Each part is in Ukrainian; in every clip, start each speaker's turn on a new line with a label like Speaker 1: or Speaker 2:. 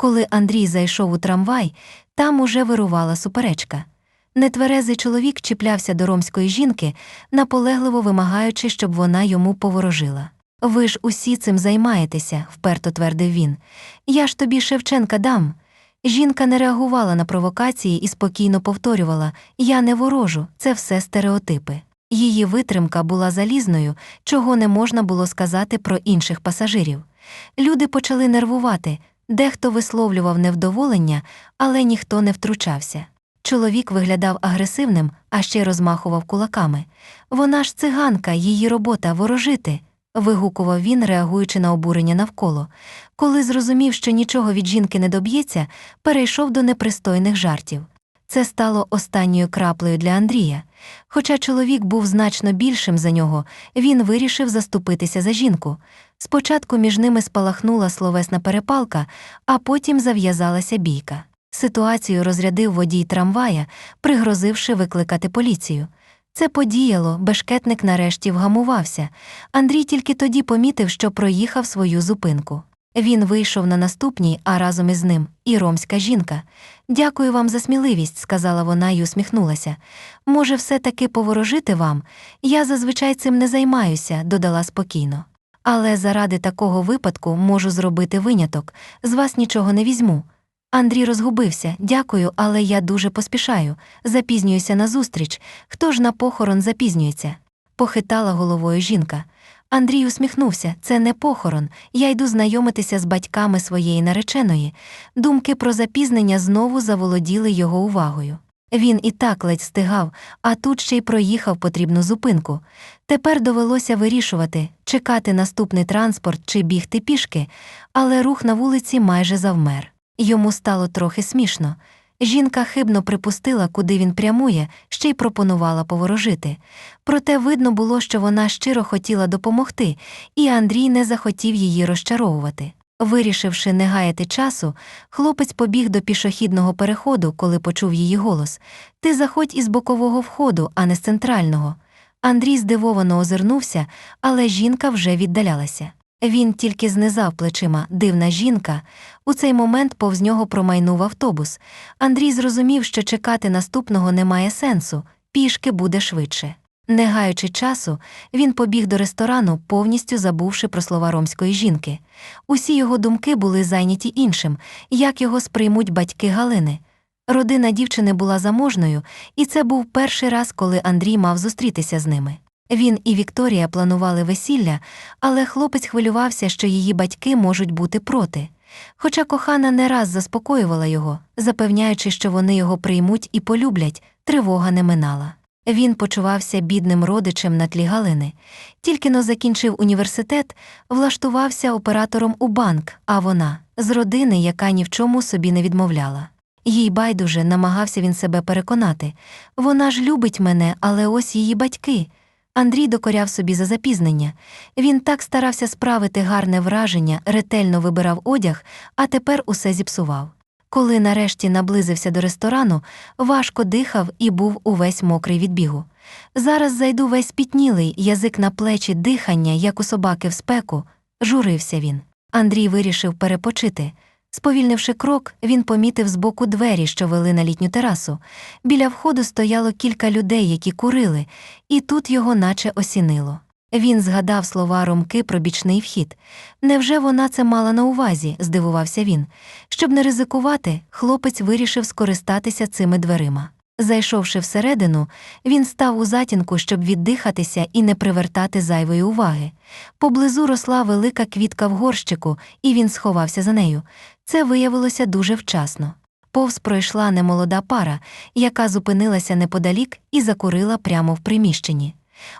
Speaker 1: Коли Андрій зайшов у трамвай, там уже вирувала суперечка. Нетверезий чоловік чіплявся до ромської жінки, наполегливо вимагаючи, щоб вона йому поворожила. Ви ж усі цим займаєтеся, вперто твердив він. Я ж тобі Шевченка дам. Жінка не реагувала на провокації і спокійно повторювала Я не ворожу, це все стереотипи. Її витримка була залізною, чого не можна було сказати про інших пасажирів. Люди почали нервувати, дехто висловлював невдоволення, але ніхто не втручався. Чоловік виглядав агресивним, а ще розмахував кулаками. Вона ж циганка, її робота ворожити. вигукував він, реагуючи на обурення навколо. Коли зрозумів, що нічого від жінки не доб'ється, перейшов до непристойних жартів. Це стало останньою краплею для Андрія. Хоча чоловік був значно більшим за нього, він вирішив заступитися за жінку. Спочатку між ними спалахнула словесна перепалка, а потім зав'язалася бійка. Ситуацію розрядив водій трамвая, пригрозивши викликати поліцію. Це подіяло, бешкетник нарешті вгамувався. Андрій тільки тоді помітив, що проїхав свою зупинку. Він вийшов на наступній, а разом із ним і ромська жінка. Дякую вам за сміливість, сказала вона і усміхнулася. Може, все таки поворожити вам? Я зазвичай цим не займаюся, додала спокійно. Але заради такого випадку можу зробити виняток, з вас нічого не візьму. Андрій розгубився. Дякую, але я дуже поспішаю. Запізнююся на зустріч. Хто ж на похорон запізнюється? Похитала головою жінка. Андрій усміхнувся. Це не похорон. Я йду знайомитися з батьками своєї нареченої. Думки про запізнення знову заволоділи його увагою. Він і так ледь стигав, а тут ще й проїхав потрібну зупинку. Тепер довелося вирішувати, чекати наступний транспорт чи бігти пішки, але рух на вулиці майже завмер. Йому стало трохи смішно. Жінка хибно припустила, куди він прямує, ще й пропонувала поворожити. Проте видно було, що вона щиро хотіла допомогти, і Андрій не захотів її розчаровувати. Вирішивши не гаяти часу, хлопець побіг до пішохідного переходу, коли почув її голос Ти заходь із бокового входу, а не з центрального. Андрій здивовано озирнувся, але жінка вже віддалялася. Він тільки знизав плечима дивна жінка. У цей момент повз нього промайнув автобус. Андрій зрозумів, що чекати наступного немає сенсу, пішки буде швидше. Не гаючи часу, він побіг до ресторану, повністю забувши про слова ромської жінки. Усі його думки були зайняті іншим, як його сприймуть батьки Галини. Родина дівчини була заможною, і це був перший раз, коли Андрій мав зустрітися з ними. Він і Вікторія планували весілля, але хлопець хвилювався, що її батьки можуть бути проти. Хоча кохана не раз заспокоювала його, запевняючи, що вони його приймуть і полюблять, тривога не минала. Він почувався бідним родичем на тлі Галини. Тільки но закінчив університет, влаштувався оператором у банк, а вона з родини, яка ні в чому собі не відмовляла. Їй байдуже намагався він себе переконати. Вона ж любить мене, але ось її батьки. Андрій докоряв собі за запізнення. Він так старався справити гарне враження, ретельно вибирав одяг, а тепер усе зіпсував. Коли нарешті наблизився до ресторану, важко дихав і був увесь мокрий від бігу. Зараз зайду весь пітнілий, язик на плечі, дихання, як у собаки в спеку, журився він. Андрій вирішив перепочити. Сповільнивши крок, він помітив збоку двері, що вели на літню терасу. Біля входу стояло кілька людей, які курили, і тут його наче осінило. Він згадав слова Ромки про бічний вхід. Невже вона це мала на увазі? здивувався він. Щоб не ризикувати, хлопець вирішив скористатися цими дверима. Зайшовши всередину, він став у затінку, щоб віддихатися і не привертати зайвої уваги. Поблизу росла велика квітка в горщику, і він сховався за нею. Це виявилося дуже вчасно. Повз пройшла немолода пара, яка зупинилася неподалік і закурила прямо в приміщенні.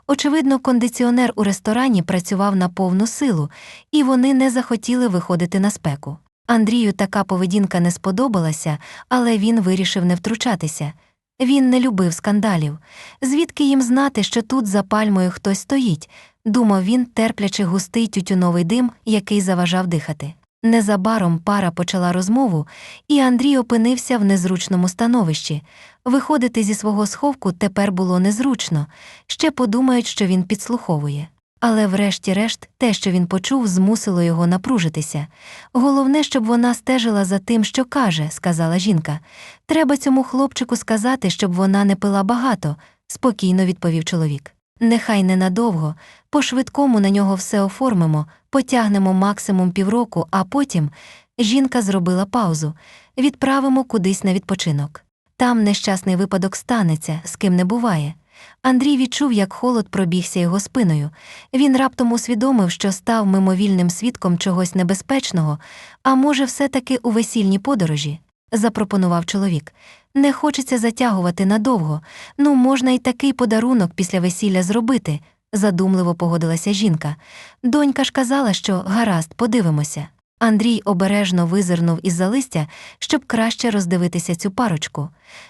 Speaker 1: Очевидно, кондиціонер у ресторані працював на повну силу, і вони не захотіли виходити на спеку. Андрію така поведінка не сподобалася, але він вирішив не втручатися. Він не любив скандалів. Звідки їм знати, що тут за пальмою хтось стоїть, думав він, терплячи густий тютюновий дим, який заважав дихати. Незабаром пара почала розмову, і Андрій опинився в незручному становищі. Виходити зі свого сховку тепер було незручно, ще подумають, що він підслуховує. Але врешті-решт те, що він почув, змусило його напружитися. Головне, щоб вона стежила за тим, що каже, сказала жінка. Треба цьому хлопчику сказати, щоб вона не пила багато, спокійно відповів чоловік. Нехай ненадовго, по-швидкому на нього все оформимо, потягнемо максимум півроку, а потім жінка зробила паузу, відправимо кудись на відпочинок. Там нещасний випадок станеться, з ким не буває. Андрій відчув, як холод пробігся його спиною. Він раптом усвідомив, що став мимовільним свідком чогось небезпечного, а може, все-таки у весільній подорожі, запропонував чоловік. Не хочеться затягувати надовго, ну можна й такий подарунок після весілля зробити, задумливо погодилася жінка. Донька ж казала, що гаразд, подивимося. Андрій обережно визирнув із-за листя, щоб краще роздивитися цю парочку.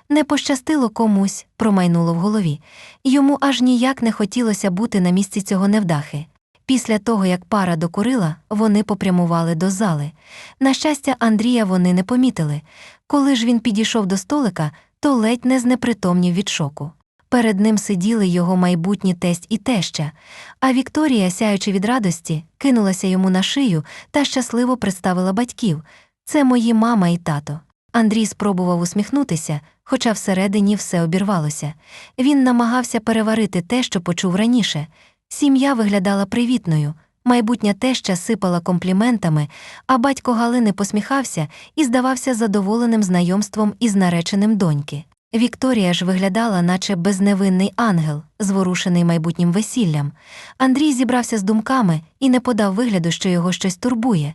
Speaker 1: Не пощастило комусь, промайнуло в голові. Йому аж ніяк не хотілося бути на місці цього невдахи. Після того, як пара докурила, вони попрямували до зали. На щастя, Андрія вони не помітили. Коли ж він підійшов до столика, то ледь не знепритомнів від шоку. Перед ним сиділи його майбутні тесть і теща, а Вікторія, сяючи від радості, кинулася йому на шию та щасливо представила батьків це мої мама і тато. Андрій спробував усміхнутися, хоча всередині все обірвалося. Він намагався переварити те, що почув раніше. Сім'я виглядала привітною, майбутня теща сипала компліментами, а батько Галини посміхався і здавався задоволеним знайомством із нареченим доньки. Вікторія ж виглядала, наче безневинний ангел, зворушений майбутнім весіллям. Андрій зібрався з думками і не подав вигляду, що його щось турбує.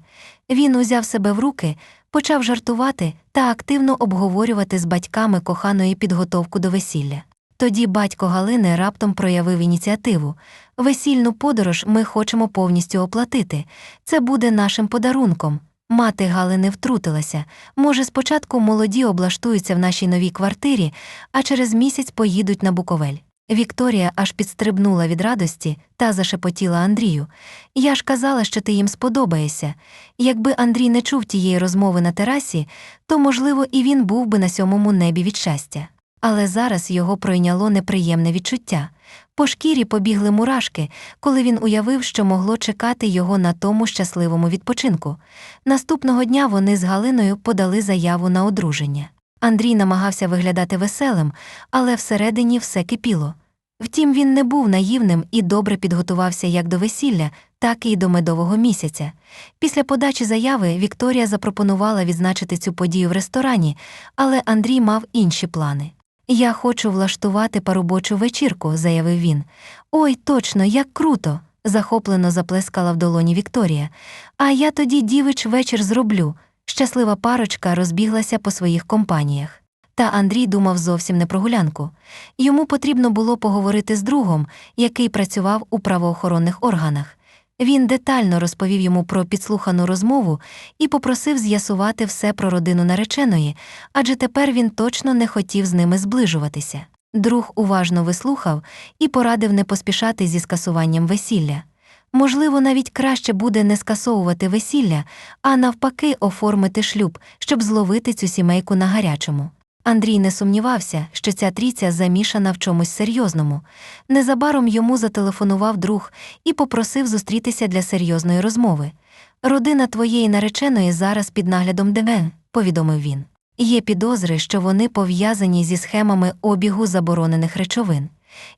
Speaker 1: Він узяв себе в руки, почав жартувати та активно обговорювати з батьками коханої підготовку до весілля. Тоді батько Галини раптом проявив ініціативу. Весільну подорож ми хочемо повністю оплатити. Це буде нашим подарунком. Мати Галини втрутилася. Може, спочатку молоді облаштуються в нашій новій квартирі, а через місяць поїдуть на Буковель. Вікторія аж підстрибнула від радості та зашепотіла Андрію. Я ж казала, що ти їм сподобаєшся. Якби Андрій не чув тієї розмови на терасі, то, можливо, і він був би на сьомому небі від щастя. Але зараз його пройняло неприємне відчуття. По шкірі побігли мурашки, коли він уявив, що могло чекати його на тому щасливому відпочинку. Наступного дня вони з Галиною подали заяву на одруження. Андрій намагався виглядати веселим, але всередині все кипіло. Втім, він не був наївним і добре підготувався як до весілля, так і до медового місяця. Після подачі заяви Вікторія запропонувала відзначити цю подію в ресторані, але Андрій мав інші плани. Я хочу влаштувати парубочу вечірку, заявив він. Ой, точно, як круто. захоплено заплескала в долоні Вікторія. А я тоді дівич вечір зроблю. Щаслива парочка розбіглася по своїх компаніях. Та Андрій думав зовсім не про гулянку. Йому потрібно було поговорити з другом, який працював у правоохоронних органах. Він детально розповів йому про підслухану розмову і попросив з'ясувати все про родину нареченої, адже тепер він точно не хотів з ними зближуватися. Друг уважно вислухав і порадив не поспішати зі скасуванням весілля. Можливо, навіть краще буде не скасовувати весілля, а навпаки, оформити шлюб, щоб зловити цю сімейку на гарячому. Андрій не сумнівався, що ця трійця замішана в чомусь серйозному. Незабаром йому зателефонував друг і попросив зустрітися для серйозної розмови. Родина твоєї нареченої зараз під наглядом ДН, повідомив він. Є підозри, що вони пов'язані зі схемами обігу заборонених речовин.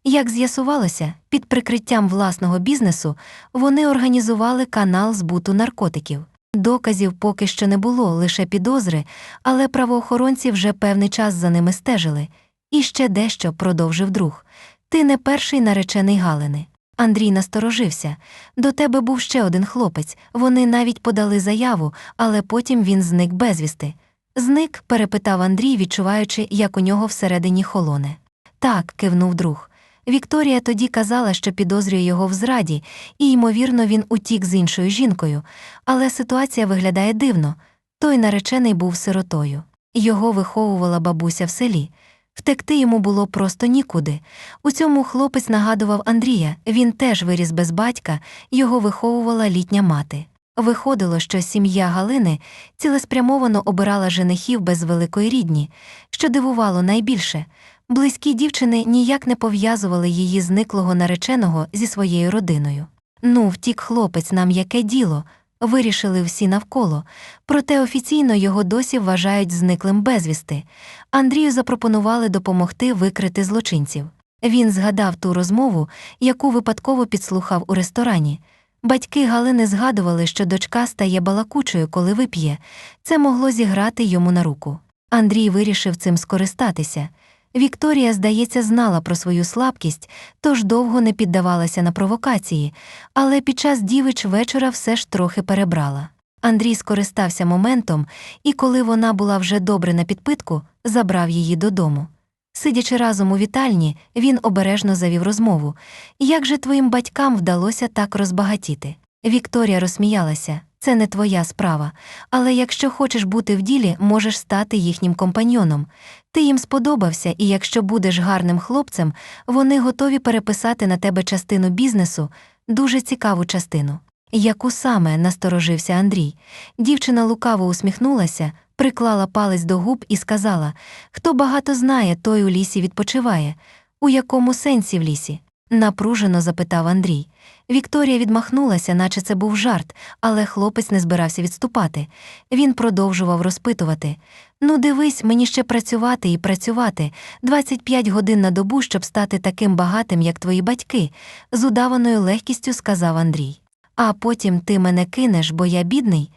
Speaker 1: Як з'ясувалося, під прикриттям власного бізнесу вони організували канал збуту наркотиків. Доказів поки що не було, лише підозри, але правоохоронці вже певний час за ними стежили. І ще дещо продовжив друг. Ти не перший наречений Галини. Андрій насторожився. До тебе був ще один хлопець. Вони навіть подали заяву, але потім він зник безвісти. Зник? перепитав Андрій, відчуваючи, як у нього всередині холоне. Так, кивнув друг. Вікторія тоді казала, що підозрює його в зраді, і, ймовірно, він утік з іншою жінкою, але ситуація виглядає дивно. Той наречений був сиротою. Його виховувала бабуся в селі. Втекти йому було просто нікуди. У цьому хлопець нагадував Андрія, він теж виріс без батька, його виховувала літня мати. Виходило, що сім'я Галини цілеспрямовано обирала женихів без великої рідні, що дивувало найбільше. Близькі дівчини ніяк не пов'язували її зниклого нареченого зі своєю родиною. Ну, втік хлопець нам яке діло, вирішили всі навколо, проте офіційно його досі вважають зниклим безвісти. Андрію запропонували допомогти викрити злочинців. Він згадав ту розмову, яку випадково підслухав у ресторані. Батьки Галини згадували, що дочка стає балакучою, коли вип'є. Це могло зіграти йому на руку. Андрій вирішив цим скористатися. Вікторія, здається, знала про свою слабкість, тож довго не піддавалася на провокації, але під час дівич вечора все ж трохи перебрала. Андрій скористався моментом і, коли вона була вже добре на підпитку, забрав її додому. Сидячи разом у вітальні, він обережно завів розмову. Як же твоїм батькам вдалося так розбагатіти? Вікторія розсміялася. Це не твоя справа, але якщо хочеш бути в ділі, можеш стати їхнім компаньйоном. Ти їм сподобався, і якщо будеш гарним хлопцем, вони готові переписати на тебе частину бізнесу, дуже цікаву частину. Яку саме насторожився Андрій. Дівчина лукаво усміхнулася, приклала палець до губ і сказала: Хто багато знає, той у лісі відпочиває. У якому сенсі в лісі? Напружено запитав Андрій. Вікторія відмахнулася, наче це був жарт, але хлопець не збирався відступати. Він продовжував розпитувати Ну, дивись, мені ще працювати і працювати 25 годин на добу, щоб стати таким багатим, як твої батьки, з удаваною легкістю сказав Андрій. А потім ти мене кинеш, бо я бідний.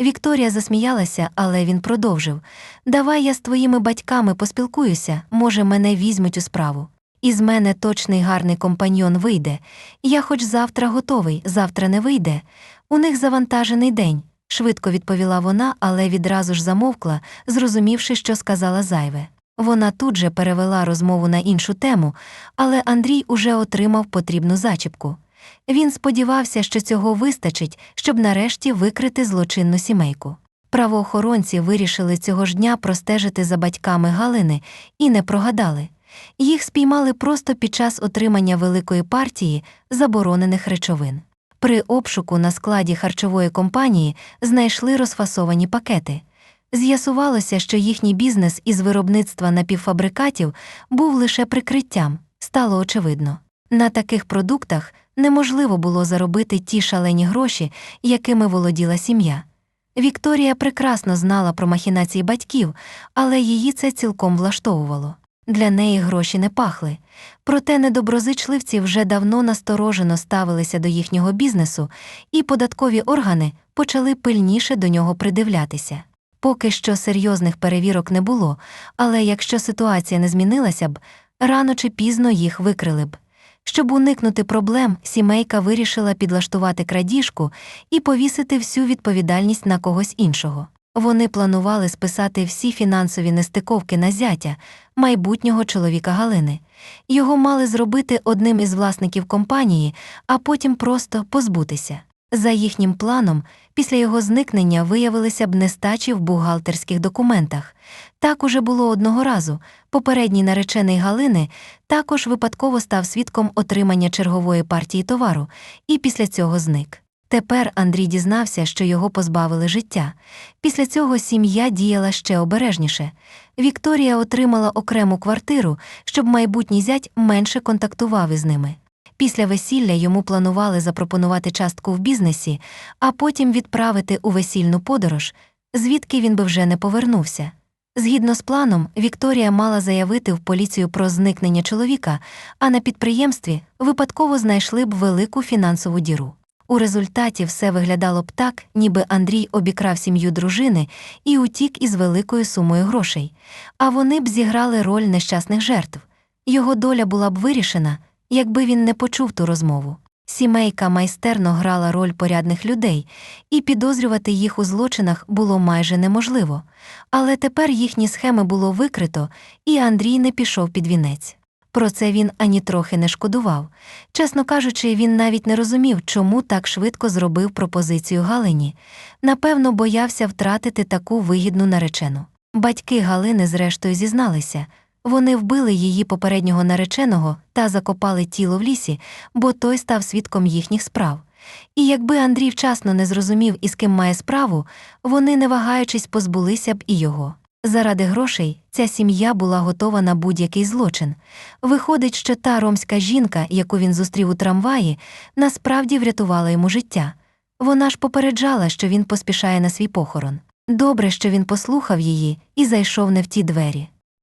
Speaker 1: Вікторія засміялася, але він продовжив Давай я з твоїми батьками поспілкуюся, може, мене візьмуть у справу. Із мене точний гарний компаньйон вийде. Я хоч завтра готовий, завтра не вийде. У них завантажений день, швидко відповіла вона, але відразу ж замовкла, зрозумівши, що сказала зайве. Вона тут же перевела розмову на іншу тему, але Андрій уже отримав потрібну зачіпку. Він сподівався, що цього вистачить, щоб нарешті викрити злочинну сімейку. Правоохоронці вирішили цього ж дня простежити за батьками Галини і не прогадали. Їх спіймали просто під час отримання великої партії заборонених речовин. При обшуку на складі харчової компанії знайшли розфасовані пакети. З'ясувалося, що їхній бізнес із виробництва напівфабрикатів був лише прикриттям, стало очевидно. На таких продуктах неможливо було заробити ті шалені гроші, якими володіла сім'я. Вікторія прекрасно знала про махінації батьків, але її це цілком влаштовувало. Для неї гроші не пахли. Проте недоброзичливці вже давно насторожено ставилися до їхнього бізнесу, і податкові органи почали пильніше до нього придивлятися. Поки що серйозних перевірок не було, але якщо ситуація не змінилася б, рано чи пізно їх викрили б. Щоб уникнути проблем, сімейка вирішила підлаштувати крадіжку і повісити всю відповідальність на когось іншого. Вони планували списати всі фінансові нестиковки на зятя, майбутнього чоловіка Галини. Його мали зробити одним із власників компанії, а потім просто позбутися. За їхнім планом, після його зникнення виявилися б нестачі в бухгалтерських документах. Так уже було одного разу. Попередній наречений Галини також випадково став свідком отримання чергової партії товару і після цього зник. Тепер Андрій дізнався, що його позбавили життя. Після цього сім'я діяла ще обережніше. Вікторія отримала окрему квартиру, щоб майбутній зять менше контактував із ними. Після весілля йому планували запропонувати частку в бізнесі, а потім відправити у весільну подорож, звідки він би вже не повернувся. Згідно з планом, Вікторія мала заявити в поліцію про зникнення чоловіка, а на підприємстві випадково знайшли б велику фінансову діру. У результаті все виглядало б так, ніби Андрій обікрав сім'ю дружини і утік із великою сумою грошей, а вони б зіграли роль нещасних жертв. Його доля була б вирішена, якби він не почув ту розмову. Сімейка майстерно грала роль порядних людей, і підозрювати їх у злочинах було майже неможливо. Але тепер їхні схеми було викрито, і Андрій не пішов під вінець. Про це він ані трохи не шкодував. Чесно кажучи, він навіть не розумів, чому так швидко зробив пропозицію Галині. Напевно, боявся втратити таку вигідну наречену. Батьки Галини, зрештою, зізналися. Вони вбили її попереднього нареченого та закопали тіло в лісі, бо той став свідком їхніх справ. І якби Андрій вчасно не зрозумів, із ким має справу, вони, не вагаючись, позбулися б і його. Заради грошей ця сім'я була готова на будь-який злочин. Виходить, що та ромська жінка, яку він зустрів у трамваї, насправді врятувала йому життя. Вона ж попереджала, що він поспішає на свій похорон. Добре, що він послухав її і зайшов не в ті двері.